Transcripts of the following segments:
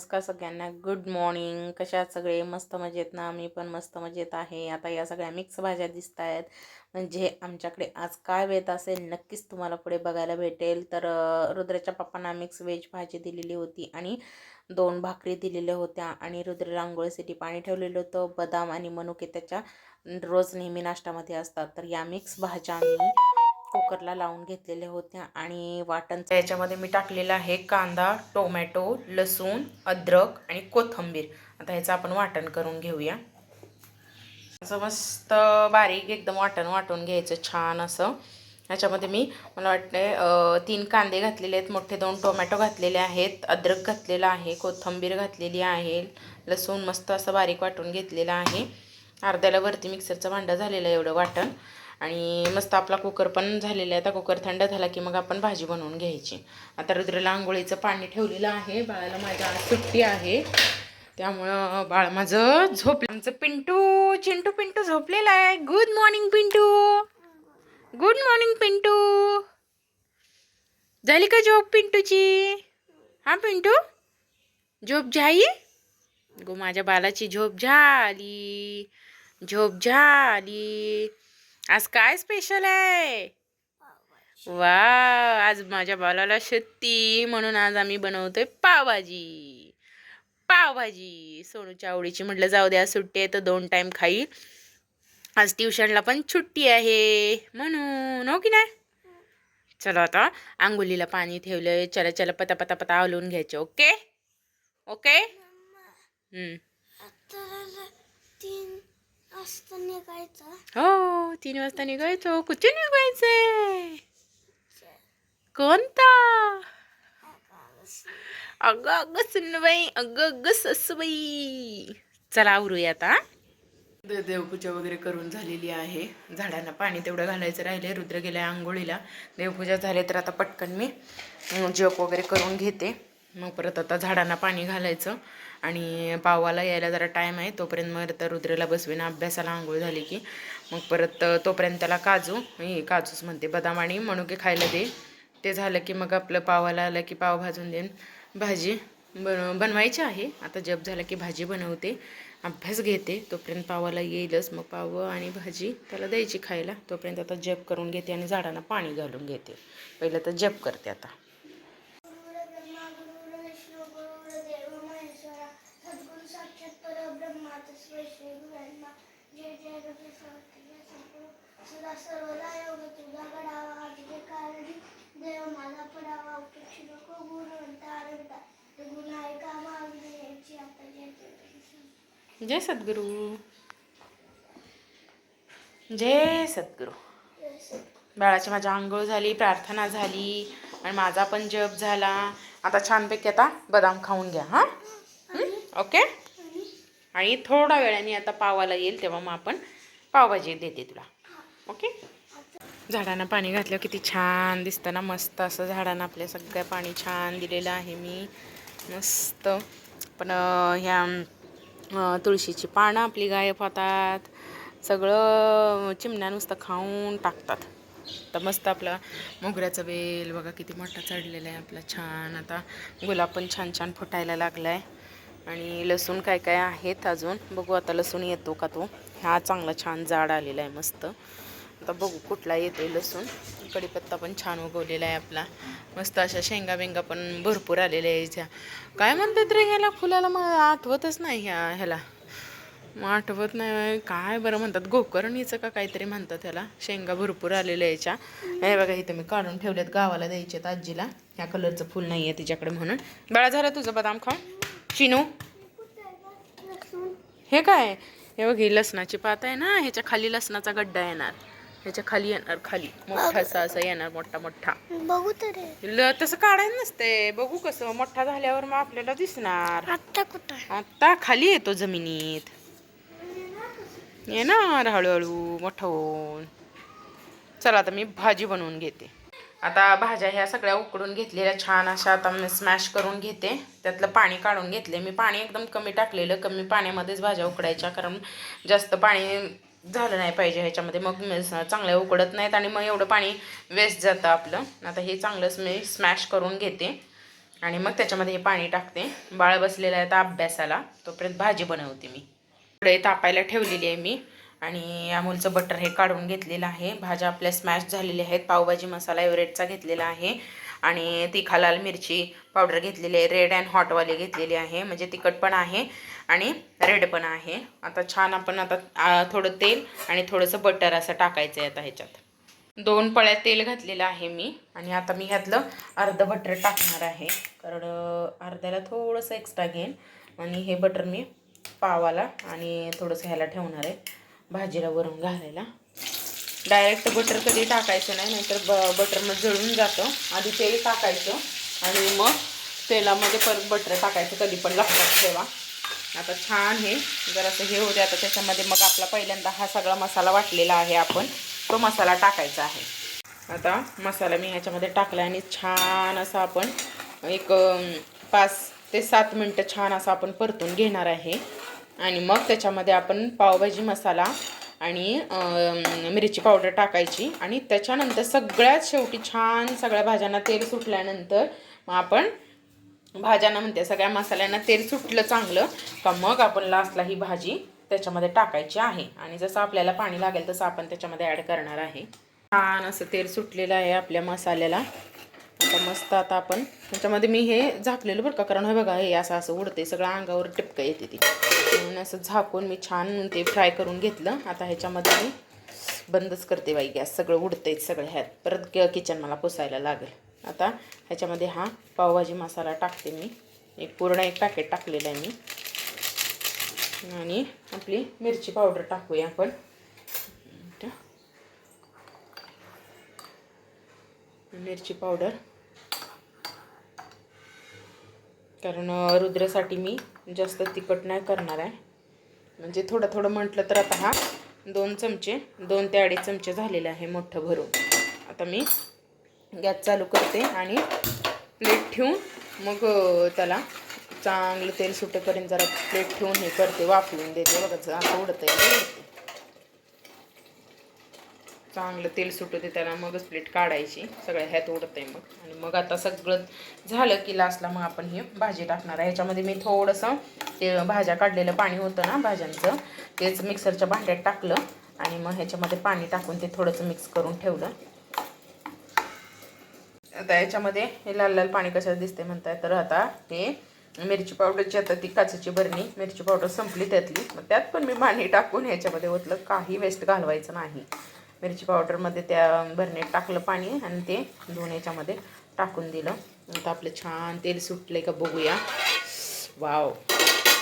नमस्कार सगळ्यांना. Good morning कशा सगळे? मस्त मजेत ना? मी पण मस्त मजेत आहे. आता या सगळ्या मिक्स भाज्या दिसत आहेत म्हणजे आमच्याकडे आज काय वेत असेल नक्कीच तुम्हाला पुढे बघायला भेटेल. तर रुद्राच्या पप्पांना मिक्स व्हेज भाजी दिलेली होती आणि दोन भाकरी दिलेल्या होत्या आणि रुद्र रांगोळीसाठी पाणी ठेवलेलं होतं. बदाम आणि मनुके त्याच्या रोज नेहमी नाश्त्यामध्ये असतात. तर या मिक्स भाज्या मी कुकरला लावून घेतलेल्या होत्या आणि वाटण याच्यामध्ये मी टाकलेलं आहे कांदा टोमॅटो लसूण अद्रक आणि कोथिंबीर. आता ह्याचं आपण वाटण करून घेऊया. असं मस्त बारीक एकदम वाटण वाटून घ्यायचं छान असं. ह्याच्यामध्ये मी मला वाटते तीन कांदे घातलेले आहेत. मोठे दोन टोमॅटो घातलेले आहेत. अद्रक घातलेलं आहे. कोथिंबीर घातलेली आहे. लसूण मस्त असं बारीक वाटून घेतलेलं आहे. अर्ध्याला वरती मिक्सरचं भांडं झालेलं आहे एवढं वाटण. आणि मस्त आपला कुकर पण झालेला आहे. आता कुकर थंड झाला की मग आपण भाजी बनवून घ्यायची. आता रुद्रला आंघोळीचं पाणी ठेवलेलं आहे. बाळाला माझ्या सुट्टी आहे. त्यामुळं बाळ माझं झोपलं आमचं पिंटू चिंटू पिंटू झोपलेला आहे. Good morning Pintu. Good morning Pintu. झाली का झोप पिंटूची? हा पिंटू? झोप झाली? गो माझ्या बालाची झोप झाली. झोप झाली. आज काय स्पेशल आहे? वा आज माझ्या बालाला सुट्टी म्हणून आज आम्ही बनवतोय पावभाजी. पावभाजी. सोनूच्या आवडीची म्हटलं जाऊ द्या सुट्टी आहे तर दोन टाईम खाईल. आज ट्युशनला पण सुट्टी आहे म्हणून हो की नाही? चला आता आंघोलीला पाणी ठेवलंय. चला चला पता पता पता आवलून घ्यायचे ओके? ओके? हम्म. तीन वाजता निघायचं हो तीन वाजता निघायचो कुठे निघायचंय कोणता अगं अगं सुनबाई अगं अगं ससबाई चला आवरूया आता देवपूजा वगैरे करून झालेली आहे झाडांना पाणी तेवढं घालायचं राहिले रुद्र गेल्या आंघोळीला देवपूजा झाली तर आता पटकन मी जप वगैरे करून घेते मग परत आता झाडांना पाणी घालायचं आणि पावाला यायला जरा टाईम आहे. तोपर्यंत मग तर रुद्रेला बसवीन अभ्यासाला आंघोळ झाली की. मग परत तोपर्यंत त्याला काजू हे काजूच म्हणते बदाम आणि मणुके खायला दे. ते झालं की मग आपलं पावाला आलं की पाव भाजून देईन. भाजी बन बनवायची आहे. आता जप झाला की भाजी बनवते. अभ्यास घेते. तोपर्यंत पावाला येईलच. मग पाव आणि भाजी त्याला द्यायची खायला. तोपर्यंत आता जप करून घेते आणि झाडांना पाणी घालून घेते. पहिलं तर जप करते आता. सर्वदा योग तुझा घडावा कारणी देव माझा पडावा उपेक्षी नको गुण मागणी याची आता जय सद्गुरू. जय सद्गुरू. बाळाची माझी आंघोळ झाली प्रार्थना झाली आणि माझा पण जप झाला. आता छानपैकी आता बदाम खाऊन घ्या हां? ओके? आणि? थोड्या वेळाने आता पावाला येईल तेव्हा मग आपण पावभाजी देते तुला. ओके? झाडांना पाणी घातलं किती छान दिसतं ना मस्त असं झाडांना आपल्या सगळ्या पाणी छान दिलेलं आहे मी. मस्त. पण ह्या तुळशीची पानं आपली गायब होतात. सगळं चिमण्या नुसतं खाऊन टाकतात. तर मस्त आपला मोगऱ्याचा वेल बघा किती मोठा चढलेला आहे आपला छान. आता गुलाब पण छान छान फुटायला लागला आहे आणि लसूण काय काय आहेत अजून? बघू आता लसूण येतो का तो? हा चांगला छान जाड आलेला आहे मस्त. आता बघू कुठला येतोय लसूण. कढीपत्ता पण छान उगवलेला आहे आपला. मस्त अशा शेंगा बेंगा पण भरपूर आलेल्या आहे ह्याच्या काय म्हणतात रे ह्याला? फुलाला मग आठवतच नाही ह्या ह्याला. मग आठवत नाही काय बरं म्हणतात? गोकर्णीचं का काहीतरी म्हणतात त्याला शेंगा भरपूर आलेल्या याच्या हे बघा इथं मी काढून ठेवलेत गावाला द्यायचे आहेत आजीला. ह्या कलरचं फुल नाही आहे तिच्याकडे म्हणून. बाळा झालं तुझं बदाम खाऊन? चिनू? हे काय? हे बघ ही लसणाची पात आहे ना? ह्याच्या खाली लसणाचा गड्डा येणार. ह्याच्या खाली येणार खाली. मोठासा असं येणार मोठा मोठा. बघू तरी ल तसं काढायला नसते. बघू कसं मोठा झाल्यावर मग आपल्याला दिसणार. आत्ता कुठं आहे? आता खाली येतो जमिनीत. येणार हळूहळू मोठं होऊन. चला आता मी भाजी बनवून घेते. आता भाज्या ह्या सगळ्या उकडून घेतलेल्या छान अशा आता मी स्मॅश करून घेते. त्यातलं पाणी काढून घेतले. मी पाणी एकदम कमी टाकलेलं. कमी पाण्यामध्येच भाज्या उकडायच्या कारण जास्त पाणी झालं नाही पाहिजे ह्याच्यामध्ये. मग मी चांगल्या उकडत नाहीत आणि मग एवढं पाणी वेस्ट जातं आपलं. आता हे चांगलंच मी स्मॅश करून घेते. आणि मग त्याच्यामध्ये हे पाणी टाकते. बाळ बसलेला आहे आता अभ्यासाला. तोपर्यंत भाजी बनवते मी. पुढे तापायला ठेवलेली आहे मी. आणि अमूलचं बटर हे काढून घेतलेलं आहे. भाज्या आपल्या स्मॅश झालेल्या आहेत. पावभाजी मसाला एव्हरेटचा घेतलेला आहे. आणि तिखा लाल मिरची पावडर घेतलेली आहे. रेड अँड हॉटवाली घेतलेली आहे. म्हणजे तिखट पण आहे. आणि रेड पण आहे. आता छान आपण आता थोडं तेल आणि थोडंसं बटर असं टाकायचं आहे आता ह्याच्यात. दोन पळ्या तेल घातलेलं आहे मी आणि आता मी ह्यातलं अर्धं बटर टाकणार आहे. कारण अर्ध्याला थोडंसं एक्स्ट्रा घेईन आणि हे बटर मी पावाला आणि थोडंसं ह्याला ठेवणार आहे भाजीला वरून घालायला. डायरेक्ट बटर कधी टाकायचं नाही नाहीतर ब बटर मग जळून जातं. आधी तेल टाकायचं आणि मग तेलामध्ये परत बटर टाकायचं कधी पण लक्षात ठेवा. आता छान हे. जरासं हे होते आता त्याच्यामध्ये मग आपला पहिल्यांदा हा सगळा मसाला वाटलेला आहे आपण. तो मसाला टाकायचा आहे. आता मसाला मी ह्याच्यामध्ये टाकला आणि छान असा आपण एक पाच ते सात मिनटं छान असं आपण परतून घेणार आहे. आणि मग त्याच्यामध्ये आपण पावभाजी मसाला आणि मिरची पावडर टाकायची. आणि त्याच्यानंतर सगळ्यात शेवटी छान सगळ्या भाज्यांना तेल सुटल्यानंतर मग आपण भाज्यांना म्हणते सगळ्या मसाल्यांना तेल सुटलं चांगलं का मग आपण लास्टला ही भाजी त्याच्यामध्ये टाकायची आहे. आणि जसं आपल्याला पाणी लागेल तसं आपण त्याच्यामध्ये ॲड करणार आहे. छान असं तेल सुटलेलं आहे आपल्या मसाल्याला. आता मस्त आता आपण त्याच्यामध्ये मी हे झाकलेलं बरं का कारण हे बघा हे असं असं उडते सगळं अंगावर टिपकं येते ती. म्हणून असं झाकून मी छान ते फ्राय करून घेतलं. आता ह्याच्यामध्ये मी बंदच करते बाई गॅस सगळं उडतंय सगळं ह्यात. परत किचन मला पुसायला लागेल. आता ह्याच्यामध्ये हा पावभाजी मसाला टाकते मी. एक पूर्ण एक पॅकेट टाकलेलं आहे मी. आणि आपली मिरची पावडर टाकूया आपण. मिरची पावडर. कारण रुद्रासाठी मी जास्त तिखट नाही करणार आहे. म्हणजे थोडं थोडं म्हटलं तर आता हा दोन चमचे दोन ते अडीच चमचे झालेले आहे मोठं भरून. आता मी गॅस चालू करते आणि प्लेट ठेवून मग त्याला चांगलं तेल सुटेपर्यंत जरा प्लेट ठेवून हे करते वापरून देते. बघा असं उडतं आहे चांगलं तेल सुटू दे त्याला मगच प्लेट काढायची. सगळ्या ह्यात उडतंय मग. आणि मग आता सगळं झालं की लास्टला मग आपण हे भाजी टाकणार आहे. ह्याच्यामध्ये मी थोडंसं ते भाज्या काढलेलं पाणी होतं ना भाज्यांचं तेच मिक्सरच्या भांड्यात टाकलं आणि मग ह्याच्यामध्ये पाणी टाकून ते थोडंसं मिक्स करून ठेवलं. आता याच्यामध्ये हे लाल लाल पाणी कशात दिसते म्हणताय? तर आता हे मिरची पावडरची आता ती काचेची भरणी मिरची पावडर संपली त्यातली. मग त्यात पण मी पाणी टाकून ह्याच्यामध्ये ओतलं. काही वेस्ट घालवायचं नाही. मिरची पावडरमध्ये त्या भरणीत टाकलं पाणी आणि ते दोन याच्यामध्ये टाकून दिलं. आता आपलं छान तेल सुटले का बघूया. वाव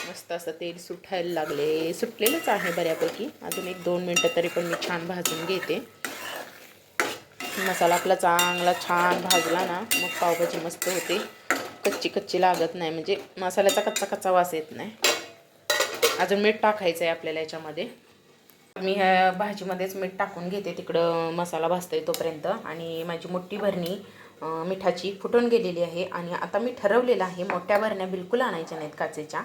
मस्त असं तेल सुटायला लागले. सुटलेलंच आहे बऱ्यापैकी. अजून एक दोन मिनटं तरी पण मी छान भाजून घेते. मसाला आपला चांगला छान भाजला ना मग पावभाजी मस्त होते. कच्ची कच्ची लागत नाही म्हणजे मसाल्याचा कच्चा कच्चा वास येत नाही. अजून मीठ टाकायचं आहे आपल्याला याच्यामध्ये. मी ह्या भाजीमध्येच मीठ टाकून घेते तिकडं मसाला भाजतोय तोपर्यंत. आणि माझी मोठी भरणी मिठाची फुटून गेलेली आहे. आणि आता मी ठरवलेलं आहे मोठ्या भरण्या बिलकुल आणायच्या नाहीत काचेच्या.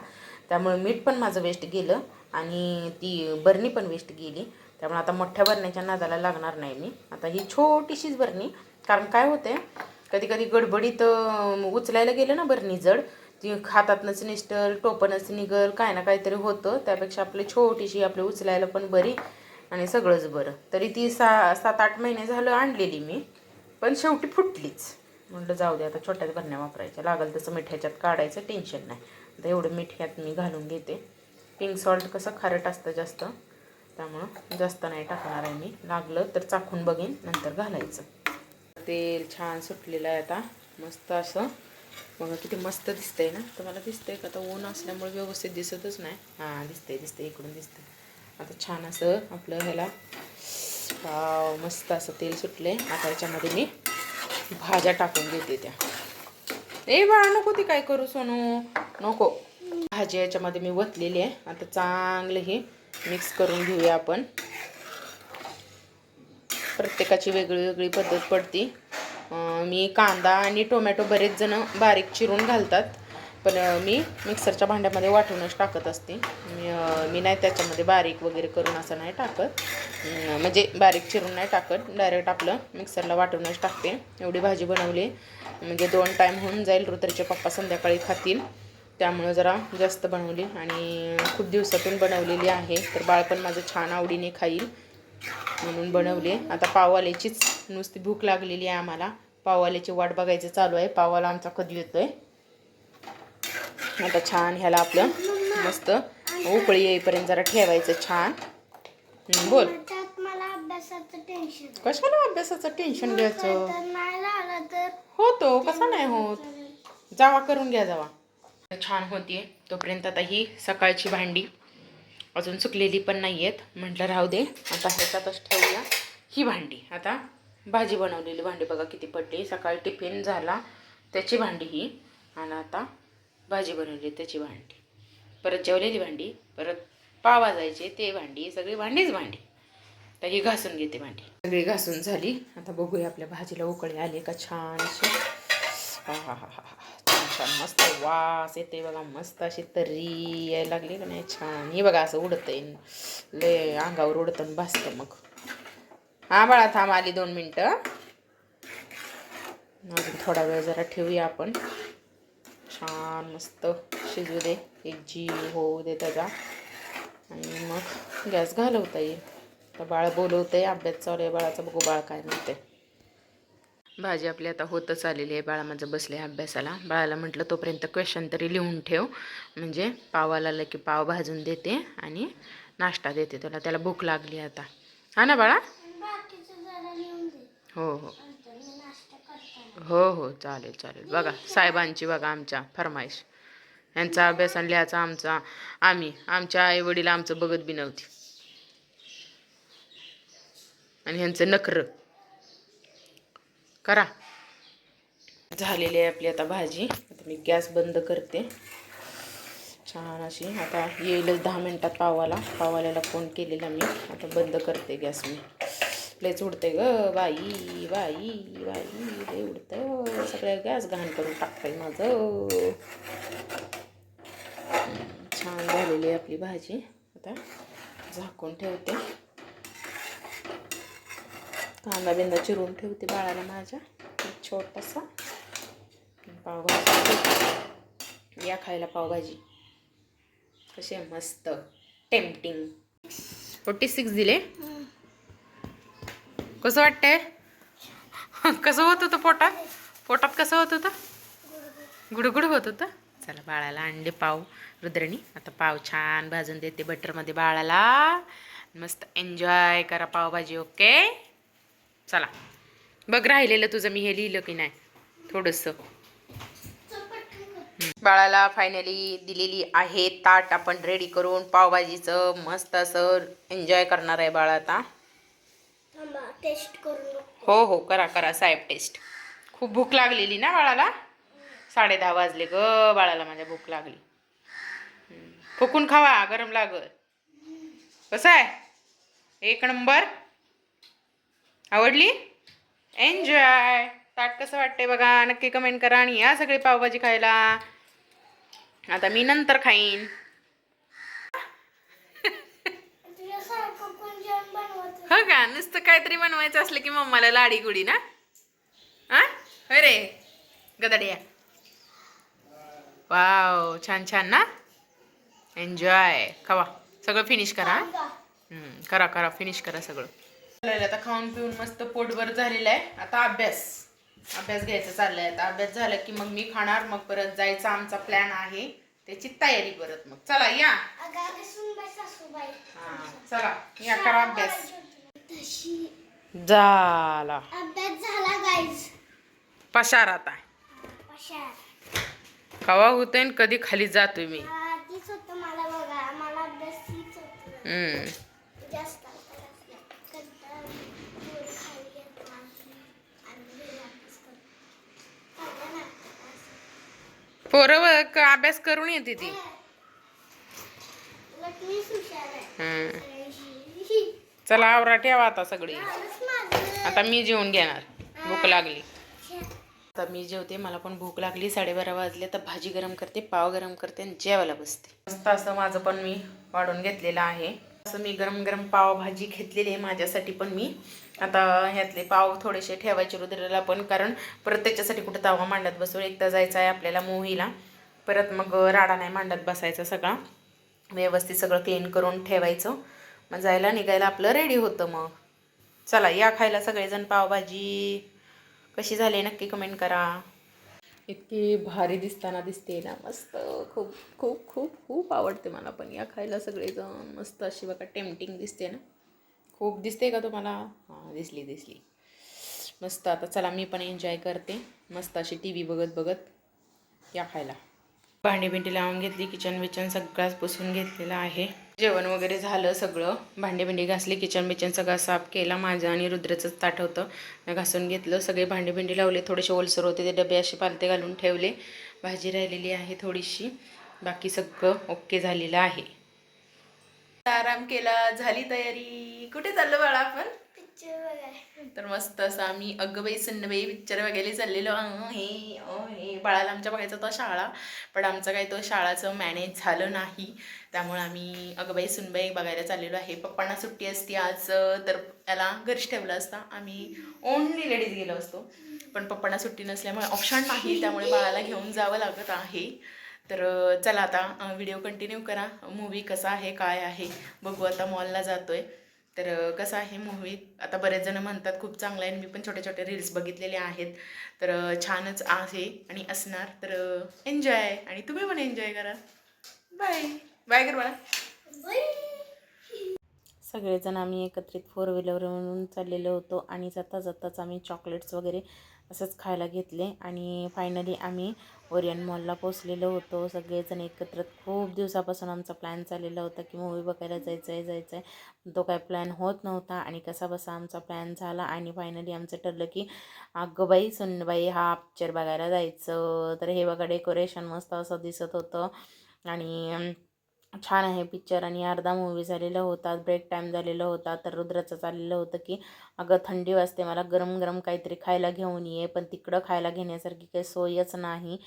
त्यामुळे मीठ पण माझं वेस्ट गेलं आणि ती बरणी पण वेस्ट गेली. त्यामुळे आता मोठ्या भरण्याच्या नादाला लागणार नाही मी. आता ही छोटीशीच बरणी. कारण काय होते कधी कधी गडबडीत उचलायला गेलं ना बरणी जड ती हातातनंच निष्ठल टोपनच निघल काय ना काहीतरी होतं. त्यापेक्षा आपली छोटीशी आपली उचलायला पण बरी आणि सगळंच बरं. तरी ती सा सात आठ महिने झालं आणलेली मी पण शेवटी फुटलीच. म्हटलं जाऊ दे आता छोट्याच भरण्या वापरायच्या. लागल तसं मिठाच्यात काढायचं टेन्शन नाही. आता एवढं मीठ ह्यात मी घालून घेते. पिंक सॉल्ट कसं खारट असतं जास्त. त्यामुळं जास्त नाही टाकणार आहे मी. लागलं तर चाखून बघेन नंतर घालायचं. तेल छान सुटलेलं आहे आता. मस्त असं. बघा किती मस्त दिसतंय ना. तुम्हाला दिसतंय का? आता ऊन असल्यामुळे व्यवस्थित दिसतच नाही. हां दिसतंय दिसतंय. इकडून दिसतंय. आता छान असं आपलं ह्याला पाव मस्त असं तेल सुटलं. आहे आता याच्यामध्ये मी भाज्या टाकून देते त्या. ए बाळा नको ती काय करू सोनू? नको. भाजी याच्यामध्ये मी वतलेली आहे. आता चांगलं हे मिक्स करून घेऊया आपण. प्रत्येकाची वेगळी वेगळी पद्धत पडती. मी कांदा आणि टोमॅटो बरेच जण बारीक चिरून घालतात. पण मी मिक्सरच्या भांड्यामध्ये वाटूनच टाकत असते. मी मी नाही त्याच्यामध्ये बारीक वगैरे करून असं नाही टाकत. म्हणजे बारीक चिरून नाही टाकत. डायरेक्ट आपलं मिक्सरला वाटूनच टाकते. एवढी भाजी बनवली. म्हणजे दोन टाईम होऊन जाईल. रुद्रचे पप्पा संध्याकाळी खातील. त्यामुळं जरा जास्त बनवली आणि खूप दिवसातून बनवलेली आहे. तर बाळ पण माझं छान आवडीने खाईल म्हणून बनवली. आता पाववाल्याचीच नुसती भूक लागलेली आहे आम्हाला. पाववाल्याची वाट बघायचं चालू आहे. पाववाला आमचा कधी येतोय? आता छान ह्याला आपलं मस्त उकळी येईपर्यंत जरा ठेवायचं छान. बोल. आहे. कशाला अभ्यासाचं टेन्शन घ्यायचं? होतो कसा नाही होत? जावा करून घ्या जावा. छान होतीये. तोपर्यंत आता ही सकाळची भांडी अजून सुकलेली पण नाही आहेत म्हटलं राहू दे. आता ह्याच्यातच ठेवूया. ही भांडी. आता भाजी बनवलेली भांडी बघा किती पडली. सकाळी टिफिन झाला त्याची भांडी ही. आणि आता भाजी बनवली त्याची भांडी. परत जेवलेली भांडी परत पावा जायचे ते भांडी सगळी भांडीच भांडी. तर ही घासून घेते भांडी. सगळी घासून झाली. आता बघूया आपल्या भाजीला उकळी आली का छान अशी. हा हा हा हा. छान मस्त वास येते बघा मस्त अशी तरी यायला लागली का नाही छान. हे बघा असं उडतंय. लय अंगावर उडतं आणि भासतं मग. हां बाळा थांब आली दोन मिनटं. अजून थोडा वेळ जरा ठेवूया आपण. छान मस्त शिजू दे. एक जी होऊ दे त्याचा. आणि मग गॅस घालवता येईल. तर बाळ बोलवतंय अभ्यास चालू आहे बाळाचा. बघू बाळ काय म्हणते भाजी आपली आता होतच आलेली आहे बाळा माझं बसले अभ्यासाला. बाळाला म्हटलं तोपर्यंत क्वेश्चन तरी लिहून ठेव. म्हणजे पावाला आलं की पाव भाजून देते आणि नाश्ता देते तुला त्याला भूक लागली आता. हा ना बाळा? हो हो. हो हो. चालेल चालेल. बघा साहेबांची बघा आमच्या फरमाईश. यांचा अभ्यास आणि लिहायचा आमचा. आम्ही आमच्या आई वडील आमचं बघत बी नव्हती. आणि ह्यांचं नखर. करा. झालेली आहे आपली आता भाजी. आता मी गॅस बंद करते. छान अशी. आता येईलच दहा मिनटात पावाला. पावाल्याला फोन केलेला मी. आता बंद करते गॅस मी. लयच उडते ग. बाई बाई बाई. लय उडतं सगळ्या गॅस घाण करून टाकतंय माझं. छान झालेली आहे आपली भाजी. आता झाकून ठेवते. कांदा बिंदा चिरून ठेवते बाळाला माझ्या. एक छोटासा. पावभाजी. या खायला पावभाजी. कशी आहे मस्त. टेम्पटिंग फोर्टी सिक्स दिले. कसं वाटतंय? कसं होत होतं पोटात? पोटात कसं होत होतं? गुडगुड होत होतं? चला बाळाला अंडे पाव रुद्रणी. आता पाव छान भाजून देते बटरमध्ये बाळाला. मस्त एन्जॉय करा पावभाजी ओके चला. बघ राहिलेलं तुझं मी हे लिहिलं की नाही. थोडंसं. बाळाला फायनली दिलेली आहे ताट आपण रेडी करून पावभाजीचं मस्त असं एन्जॉय करणार आहे बाळ आता. थांबा टेस्ट करून हो हो करा करा साहेब टेस्ट खूप भूक लागलेली ना बाळाला? साडे दहा वाजले ग बाळाला माझ्या भूक लागली. फुकून खावा गरम लागल. कसं आहे? एक नंबर? आवडली? एन्जॉय ताट कसं वाटतंय बघा? नक्की कमेंट करा आणि या सगळे पावभाजी खायला. आता मी नंतर खाईन. हो का? नुसतं काहीतरी बनवायचं असलं की मम्माला लाडी गुडी ना? हा? होय रे. गदडिया वाव छान छान ना? एन्जॉय खावा. सगळं फिनिश करा हा? करा करा. फिनिश करा सगळं. आता खाऊन पिऊन मस्त पोटभर झालेलं आहे आता अभ्यास. अभ्यास घ्यायचा चाललाय. आता अभ्यास झाला की मग मी खाणार मग परत जायचा आमचा प्लॅन आहे. त्याची तयारी परत मग. चला या. हा, चला. या करा अभ्यास. झाला. अभ्यास झाला गाईज पशार आता. कवा होतोय आणि कधी खाली जातोय मी. हम्म. जास्त अभ्यास असला. कंटाळा पोरं खाली घेतो आणि आणि घरी अभ्यास करतो. चांगलं ना असं. पोरं व- क- अभ्यास करून येते ती. चला आवरा ठेवा आता सगळी. आता मी जेवून घेणार भूक लागली. आता मी जेवते मला पण भूक लागली साडेबारा वाजले तर भाजी गरम करते पाव गरम करते आणि जेवायला बसते मस्त असं माझं पण मी वाढून घेतलेलं आहे असं मी गरम गरम पाव भाजी घेतलेली आहे माझ्यासाठी पण मी आता ह्यातले पाव थोडेसे ठेवायचे रुद्राला पण कारण परत त्याच्यासाठी कुठं तावा मांडत बसून एकदा जायचं आहे आपल्याला मोहीला. परत मग राडा नाही मांडत बसायचा सगळा. व्यवस्थित सगळं क्लीन करून ठेवायचं. मग जायला निघायला आपलं रेडी होतं मग. चला या खायला सगळेजण पावभाजी. कशी झाली नक्की कमेंट करा. इतकी भारी दिसताना दिसते ना मस्त. खूप खूप खूप खूप आवडते मला पण या खायला सगळेजण. मस्त अशी बघा टेम्पटिंग दिसते ना. खूप दिसते का तुम्हाला? हां दिसली दिसली. मस्त. आता चला मी पण एन्जॉय करते. मस्त अशी टी व्ही बघत बघत या खायला. भांडी बिंडी लावून घेतली किचन बिचन सगळाच पुसून घेतलेला आहे. जेवण वगैरे झालं सगळं. भांडी बिंडी घासली किचन बिचन सगळं साफ केला. माझं आणि रुद्राचंच ताट होतं. घासून घेतलं. सगळे भांडी बिंडी लावले. थोडेसे ओलसर होते. ते डबे असे पालते घालून ठेवले. भाजी राहिलेली आहे थोडीशी. बाकी सगळं ओके झालेलं आहे. आराम केला झाली तयारी. कुठे चाललो बाळा आपण? तर मस्त असं आम्ही अगबाई सन्नबाई पिक्चर वगैरे चाललेलो. हे हे. बाळाला आमच्या बघायचा होता शाळा पण आमचं काही तो शाळाचं मॅनेज झालं नाही. त्यामुळे आम्ही अगबाई सुनबाई बघायला चाललेलो आहे. पप्पांना सुट्टी असती आज तर त्याला घरीच ठेवलं असता. आम्ही ओनली लेडीज गेलो असतो. पण पप्पांना सुट्टी नसल्यामुळे ऑप्शन नाही. त्यामुळे बाळाला घेऊन जावं लागत आहे. तर चला आता व्हिडिओ कंटिन्यू करा. मूवी कसा आहे काय आहे बघू आता मॉलला जातोय. तर कसं आहे मूवी आता बरेच जण म्हणतात खूप चांगला आहे. आणि मी पण छोटे छोटे रील्स बघितलेले आहेत. तर छानच आहे आणि असणार. तर एन्जॉय आणि तुम्ही पण एन्जॉय करा. बाय बाय कर मला सगळेजण आम्ही एकत्रित फोर व्हीलरवरून चाललेलो होतो आणि जाता जाताच आम्ही चॉकलेट्स वगैरे असंच खायला घेतले. आणि फायनली आम्ही ओरियन मॉलला पोचलेलो होतो. सगळेजण एकत्र. खूप दिवसापासून आमचा प्लॅन चाललेला होता की मूवी बघायला जायचं आहे जायचं आहे तो काय प्लॅन होत नव्हता आणि कसा बसा आमचा प्लॅन झाला आणि फायनली आमचं ठरलं की अगं बाई सुनबाई हा पिक्चर बघायला जायचं. तर हे बघा डेकोरेशन मस्त असं दिसत होतं. आणि छान आहे पिक्चर आणि अर्धा मूवी झालेला होता ब्रेक टाईम झालेला होता तर रुद्राचं चाललेलं होतं की अगं थंडी वाजते मला गरम गरम काहीतरी खायला घेऊन ये पण तिकडं खायला घेण्यासारखी काही सोयच नाही.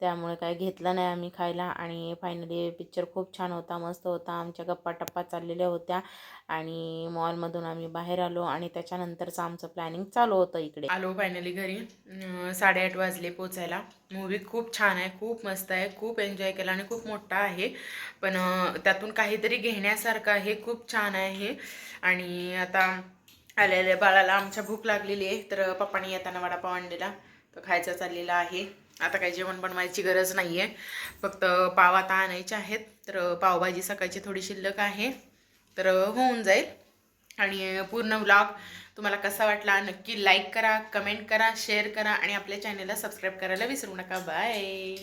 त्यामुळे काय घेतलं नाही आम्ही खायला आणि फायनली पिक्चर खूप छान होता मस्त होता. आमच्या गप्पा टप्पा चाललेल्या होत्या आणि मॉलमधून आम्ही बाहेर आलो आणि त्याच्यानंतरचं आमचं प्लॅनिंग चालू होतं इकडे. आलो फायनली घरी. साडेआठ वाजले पोचायला. मूवी खूप छान आहे खूप मस्त आहे खूप एन्जॉय केला आणि खूप मोठा आहे. पण त्यातून काहीतरी घेण्यासारखं आहे खूप छान आहे. आणि आता आलेल्या बाळाला आमच्या भूक लागलेली आहे तर पप्पाने येताना वडापाव आणलेला. तो खायचा चाललेला आहे. आता काही जेवण बनवायची गरज नाही आहे फक्त पाव आता आणायचे आहेत. तर पावभाजी सकाळची थोडी शिल्लक आहे. तर होऊन जाईल. आणि पूर्ण व्लॉग तुम्हाला कसा वाटला नक्की लाईक करा कमेंट करा शेअर करा आणि आपल्या चॅनलला सबस्क्राईब करायला विसरू नका. बाय.